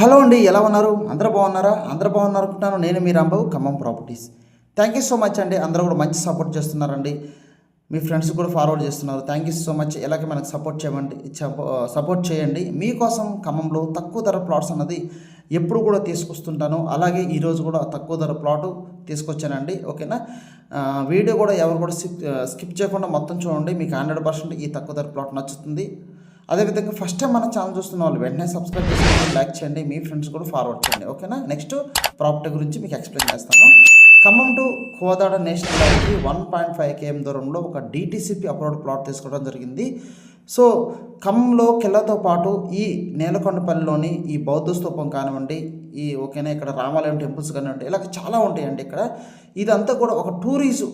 Hello అండి ఎలా ఉన్నారు? అందరూ బాగున్నారా? అందరూ బాగున్నారు అనుకుంటున్నాను నేను మీ Rambabu Khammam properties. Thank you so much అండి. అందరూ కూడా మంచి సపోర్ట్ చేస్తున్నారండి. మీ ఫ్రెండ్స్ కూడా ఫార్వర్డ్ చేస్తున్నారు. థ్యాంక్ యూ సో మచ్ ఇలాగే మనకు సపోర్ట్ చేయమండి సపోర్ట్ చేయండి. మీకోసం ఖమ్మంలో తక్కువ ధర ప్లాట్స్ అన్నది ఎప్పుడు కూడా తీసుకొస్తుంటాను. అలాగే ఈరోజు కూడా తక్కువ ధర ప్లాట్ తీసుకొచ్చానండి. ఓకేనా? వీడియో కూడా ఎవరు కూడా స్కిప్ స్కిప్ చేయకుండా మొత్తం చూడండి. మీకు హండ్రెడ్ పర్సెంట్ ఈ తక్కువ ధర ప్లాట్ నచ్చుతుంది. అదేవిధంగా ఫస్ట్ టైం మన ఛానల్ చూస్తున్న వాళ్ళు వెంటనే సబ్స్క్రైబ్ చేసుకోండి లైక్ చేయండి. మీ ఫ్రెండ్స్ కూడా ఫార్వర్డ్ చేయండి. ఓకేనా నెక్స్ట్ ప్రాపర్టీ గురించి మీకు ఎక్స్ప్లెయిన్ చేస్తాను. ఖమ్మం టు కోదాడ నేషనల్ హైవేకి వన్ పాయింట్ ఫైవ్ కేఎం దూరంలో ఒక డిటీసీపీ అప్రోడ్ ప్లాట్ తీసుకోవడం జరిగింది. సో ఖమ్మంలో కిల్లతో పాటు ఈ నేలకొండపల్లిలోని ఈ బౌద్ధ స్థూపం కానివ్వండి ఈ ఓకేనా ఇక్కడ రామాలయం టెంపుల్స్ కానివ్వండి ఇలా చాలా ఉంటాయండి ఇక్కడ. ఇదంతా కూడా ఒక టూరిజం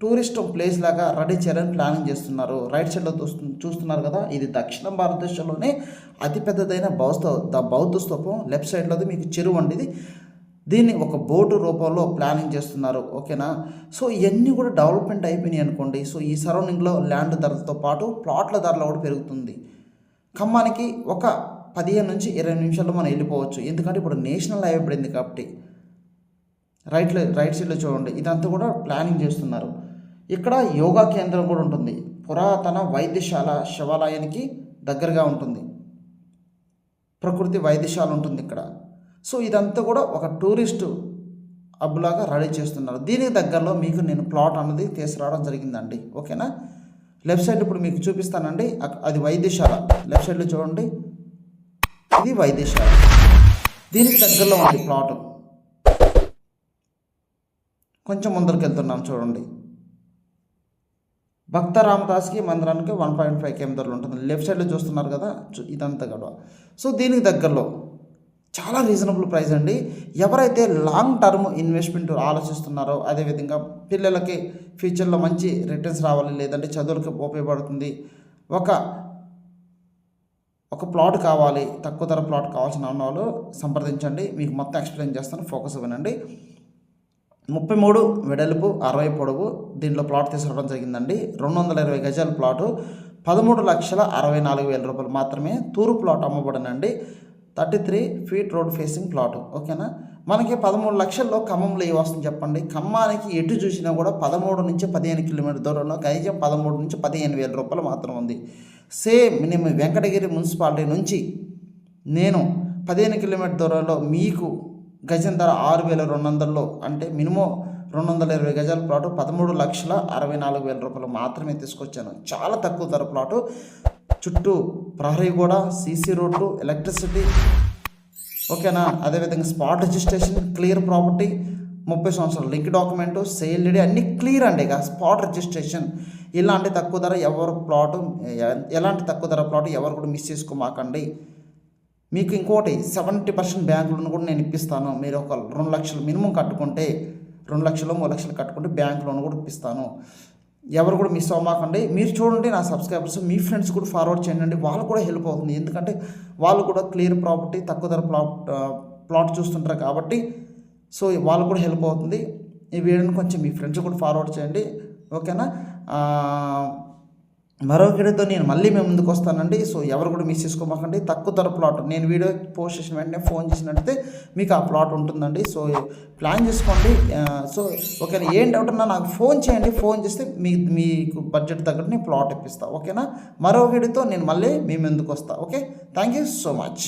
టూరిస్ట్ ప్లేస్ లాగా రెడీ చేయాలని ప్లానింగ్ చేస్తున్నారు. రైట్ సైడ్లో చూస్తు చూస్తున్నారు కదా ఇది దక్షిణ భారతదేశంలోనే అతిపెద్దదైన బౌద్ధ ద బౌద్ధ స్తూపం. లెఫ్ట్ సైడ్లోది మీకు చెరువు అండి ఇది దీన్ని ఒక బోర్డు రూపంలో ప్లానింగ్ చేస్తున్నారు. ఓకేనా? సో ఇవన్నీ కూడా డెవలప్మెంట్ అయిపోయినాయి అనుకోండి. సో ఈ సరౌండింగ్లో ల్యాండ్ ధరలతో పాటు ప్లాట్ల ధరలు కూడా పెరుగుతుంది. ఖమ్మానికి ఒక పదిహేను నుంచి ఇరవై నిమిషాల్లో మనం వెళ్ళిపోవచ్చు. ఎందుకంటే ఇప్పుడు నేషనల్ హైవే పడింది కాబట్టి. రైట్లో రైట్ సైడ్లో చూడండి. ఇదంతా కూడా ప్లానింగ్ చేస్తున్నారు. ఇక్కడ యోగా కేంద్రం కూడా ఉంటుంది. పురాతన వైద్యశాల శివాలయానికి దగ్గరగా ఉంటుంది. ప్రకృతి వైద్యశాల ఉంటుంది ఇక్కడ. సో ఇదంతా కూడా ఒక టూరిస్టు అబ్బులాగా రెడీ చేస్తున్నారు. దీనికి దగ్గరలో మీకు నేను ప్లాట్ అన్నది తీసుకురావడం జరిగిందండి. ఓకేనా? లెఫ్ట్ సైడ్ ఇప్పుడు మీకు చూపిస్తానండి. అది వైద్యశాల. లెఫ్ట్ సైడ్లో చూడండి. ఇది వైద్యశాల. దీనికి దగ్గరలో ఉంది ప్లాట్. కొంచెం ముందరికి వెళ్తున్నాం చూడండి. భక్త రామదాస్కి మందిరానికి వన్ పాయింట్ ఫైవ్ కిలోమీటర్లు ఉంటుంది. లెఫ్ట్ సైడ్లో చూస్తున్నారు కదా ఇదంతా గడవ. సో దీనికి దగ్గరలో చాలా రీజనబుల్ ప్రైస్ అండి. ఎవరైతే లాంగ్ టర్మ్ ఇన్వెస్ట్మెంట్ ఆలోచిస్తున్నారో అదేవిధంగా పిల్లలకి ఫ్యూచర్లో మంచి రిటర్న్స్ రావాలి లేదంటే చదువులకు ఉపయోగపడుతుంది. ఒక ఒక ప్లాట్ కావాలి తక్కువ ధర ప్లాట్ కావాల్సిన ఉన్న వాళ్ళు సంప్రదించండి. మీకు మొత్తం ఎక్స్ప్లెయిన్ చేస్తాను. ఫోకస్ ఇవ్వనండి. ముప్పై మూడు వెడల్పు అరవై పొడవు దీంట్లో ప్లాట్ తీసుకోవడం జరిగిందండి. రెండు వందల ఇరవై గజాల ప్లాటు పదమూడు లక్షల అరవై నాలుగు వేల రూపాయలు మాత్రమే తూరు plot అమ్మబడినండి. Thirty three feet road facing plot ఓకేనా? మనకి పదమూడు లక్షల్లో ఖమ్మంలో ఏ వస్తుంది చెప్పండి? ఖమ్మానికి ఎటు చూసినా కూడా పదమూడు నుంచి పదిహేను కిలోమీటర్ దూరంలో కనీసం పదమూడు నుంచి పదిహేను వేల రూపాయలు మాత్రం ఉంది. సేమ్ నేను వెంకటగిరి మున్సిపాలిటీ నుంచి నేను పదిహేను కిలోమీటర్ దూరంలో మీకు గజం ధర ఆరు వేల రెండు వందల్లో అంటే మినిమం రెండు వందల ఇరవై గజాల ప్లాటు పదమూడు లక్షల అరవై నాలుగు వేల రూపాయలు మాత్రమే తీసుకొచ్చాను. చాలా తక్కువ ధర ప్లాటు. చుట్టూ ప్రహరీ కూడా సీసీ రోడ్లు ఎలక్ట్రిసిటీ. ఓకేనా? అదేవిధంగా స్పాట్ రిజిస్ట్రేషన్ క్లియర్ ప్రాపర్టీ ముప్పై సంవత్సరాలు లింక్ డాక్యుమెంట్ సేల్ డీడీ అన్నీ క్లియర్ అండి. ఇక స్పాట్ రిజిస్ట్రేషన్ ఇలాంటి తక్కువ ధర ఎవరు ప్లాటు ఎలాంటి తక్కువ ధర ప్లాట్ ఎవరు కూడా మిస్ చేసుకోమాకండి. మీకు ఇంకోటి సెవెంటీ పర్సెంట్ బ్యాంక్ లోన్ కూడా నేను ఇప్పిస్తాను. మీరు ఒక రెండు లక్షలు మినిమం కట్టుకుంటే రెండు లక్షలు మూడు లక్షలు కట్టుకుంటే బ్యాంక్ లోన్ కూడా ఇప్పిస్తాను. ఎవరు కూడా మిస్ అవ్వమాకండి. మీరు చూడండి నా సబ్స్క్రైబర్స్ మీ ఫ్రెండ్స్ కూడా ఫార్వర్డ్ చేయండి. వాళ్ళు కూడా హెల్ప్ అవుతుంది. ఎందుకంటే వాళ్ళు కూడా క్లియర్ ప్రాపర్టీ తక్కువ ధర ప్లాట్ ప్లాట్ చూస్తుంటారు కాబట్టి సో వాళ్ళు కూడా హెల్ప్ అవుతుంది. ఈ వీడియోని కొంచెం మీ ఫ్రెండ్స్ కూడా ఫార్వర్డ్ చేయండి. ఓకేనా? మరో వీడియోతో నేను మళ్ళీ మేము ముందుకు వస్తానండి. సో ఎవరు కూడా మిస్ చేసుకోమాకండి. తక్కువ ధర ప్లాట్ నేను వీడియో పోస్ట్ చేసిన వెంటనే ఫోన్ చేసినట్టయితే మీకు ఆ ప్లాట్ ఉంటుందండి. సో ప్లాన్ చేసుకోండి. సో ఓకేనా? ఏం డౌట్ ఉన్నా నాకు ఫోన్ చేయండి. ఫోన్ చేస్తే మీ మీకు బడ్జెట్ తగ్గట్టు నేను ప్లాట్ ఇప్పిస్తాను ఓకేనా? మరో వీడియోతో నేను మళ్ళీ మీ ముందుకు వస్తాను okay? Thank you so much